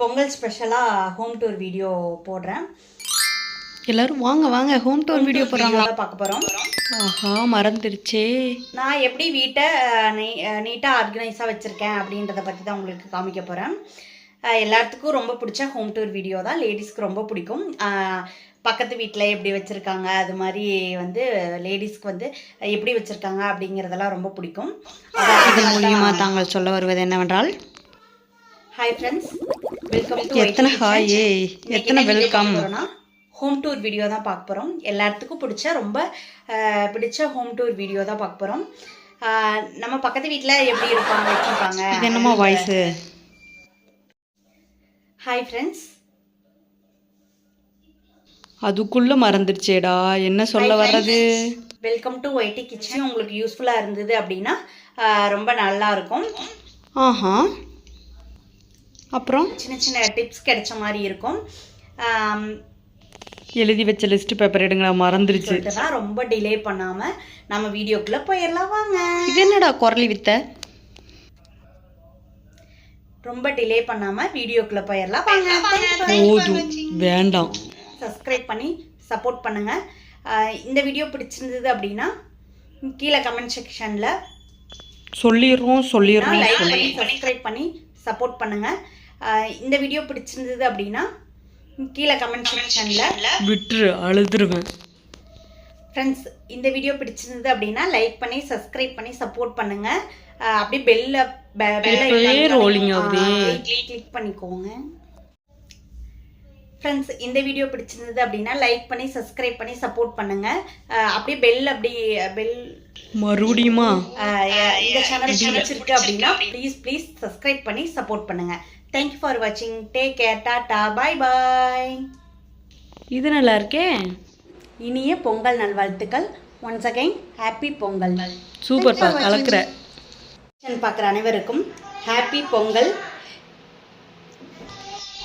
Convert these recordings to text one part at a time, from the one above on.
பொங்கல் ஸ்பெஷலாக home tour video போடுறேன். எல்லாரும் வாங்க வாங்க. ஹோம் டூர் வீடியோ போடுறாங்களா? தான் பார்க்க போகிறோம் ஆஹா மறந்துடுச்சே நான் எப்படி வீட்டை நீட்டாக ஆர்கனைஸாக வச்சுருக்கேன் அப்படின்றத பற்றி தான் உங்களுக்கு காமிக்க போகிறேன் எல்லாத்துக்கும் ரொம்ப பிடிச்ச ஹோம் டூர் வீடியோ தான். லேடிஸ்க்கு ரொம்ப பிடிக்கும். பக்கத்து வீட்டில் எப்படி வச்சுருக்காங்க அது மாதிரி வந்து லேடிஸ்க்கு வந்து எப்படி வச்சுருக்காங்க அப்படிங்கிறதெல்லாம் ரொம்ப பிடிக்கும். இதன் மூலியமா தாங்கள் சொல்ல வருவது என்னவென்றால் ஹாய் ஃப்ரெண்ட்ஸ் வெல்கம் எத்தனை ஹாயே எத்தனை வெல்கம் ஹோம் டூர் வீடியோ தான் பார்க்க போகிறோம் எல்லாத்துக்கும் பிடிச்ச ரொம்ப பிடிச்ச ஹோம் டூர் வீடியோ தான் பார்க்க போகிறோம் நம்ம பக்கத்து வீட்டில் எப்படி இருப்பாங்க வச்சுருப்பாங்க என்னமோ வாய்ஸு ஹாய் ஃப்ரெண்ட்ஸ் அதுக்குள்ள மறந்துடுச்சேடா. என்ன சொல்ல வர்றது? வெல்கம் டு ஒய்டி கிச்சன் உங்களுக்கு யூஸ்ஃபுல்லாக இருந்தது அப்படின்னா ரொம்ப நல்லா இருக்கும். ஆஹா. அப்புறம்? சின்ன சின்ன டிப்ஸ் கிடைச்ச மாதிரி இருக்கும். எழுதி வச்ச லிஸ்ட் பேப்பர் எடுங்களா தான் ரொம்ப டிலே பண்ணாமல் நம்ம வீடியோக்குள்ளே போயிடலாம் வாங்க. இது என்னடா குரலி வித்த? ரொம்ப டிலே பண்ணாமல் வீடியோக்குள்ளே போயிடலாம் வாங்க. போதும். வேண்டாம். சப்ஸ்கிரைப் பண்ணி சப்போர்ட் பண்ணுங்க. ஆஹ் இந்த வீடியோ பிடிச்சிருந்தது அப்படின்னா கீழே கமெண்ட் செக்ஷனில் சொல்லிடுறோம் சொல்லிடுறோம் லைக் பண்ணி சப்ஸ்கிரைப் பண்ணி சப்போர்ட் பண்ணுங்க. ஆஹ் இந்த வீடியோ பிடிச்சிருந்தது அப்படின்னா கீழே கமெண்ட் செக்ஷனில் விட்டுரு அழுதுருவேன். ஃப்ரெண்ட்ஸ் இந்த வீடியோ பிடிச்சிருந்தது அப்படின்னா லைக் பண்ணி சப்ஸ்கிரைப் பண்ணி சப்போர்ட் பண்ணுங்க. ஆஹ் அப்படியே பெல்ல rolling ஆகுதே. கிளிக் பண்ணிக்கோங்க. ஃப்ரெண்ட்ஸ் இந்த வீடியோ பிடிச்சிருந்தது அப்படின்னா லைக் பண்ணி சப்ஸ்கிரைப் பண்ணி சப்போர்ட் பண்ணுங்க. அப்படியே பெல் அப்படி பெல் மறுபடியுமா? இந்த சேனல் பிடிச்சிருக்கு அப்படின்னா ப்ளீஸ் ப்ளீஸ் சப்ஸ்கிரைப் பண்ணி சப்போர்ட் பண்ணுங்க. தேங்க்யூ ஃபார் வாட்சிங் take care tata bye bye இது நல்லா இருக்கே. இனிய பொங்கல் நல்வாழ்த்துக்கள். Once again happy Pongal. Super கலக்குற. பார்க்குற அனைவருக்கும் ஹாப்பி பொங்கல்.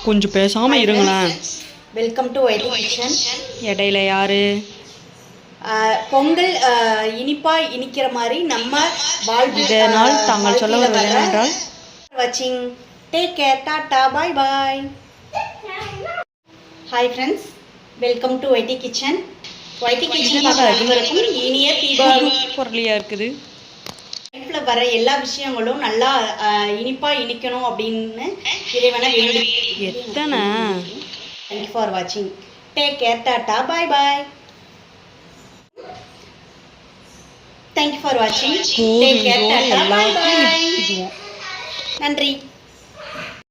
கொஞ்சம் பேசாம இருங்களேன். வெல்கம் டு ஒயிட் கிச்சன் இடையில யாரு? பொங்கல் ஆஹ், இனிப்பா இனிக்கிற மாதிரி நம்ம வாழ்வு இதனால் தாங்கள் சொல்ல என்னவென்றால் வாட்சிங் take care tata bye bye hi friends welcome to Whitey Kitchen Whitey Kitchen அனைவருக்கும் இனிய தீபாவளி பொருளியா இருக்குது. லைஃப்ல வர எல்லா விஷயங்களும் நல்லா இனிப்பா இனிக்கணும் அப்படின்னு இறைவனை வேண்டி. எத்தனை? தேங்க்யூ ஃபார் வாட்சிங் take care tata bye bye thank you for வாட்சிங் டேக் கேர் டாட்டா பாய் பாய் நன்றி.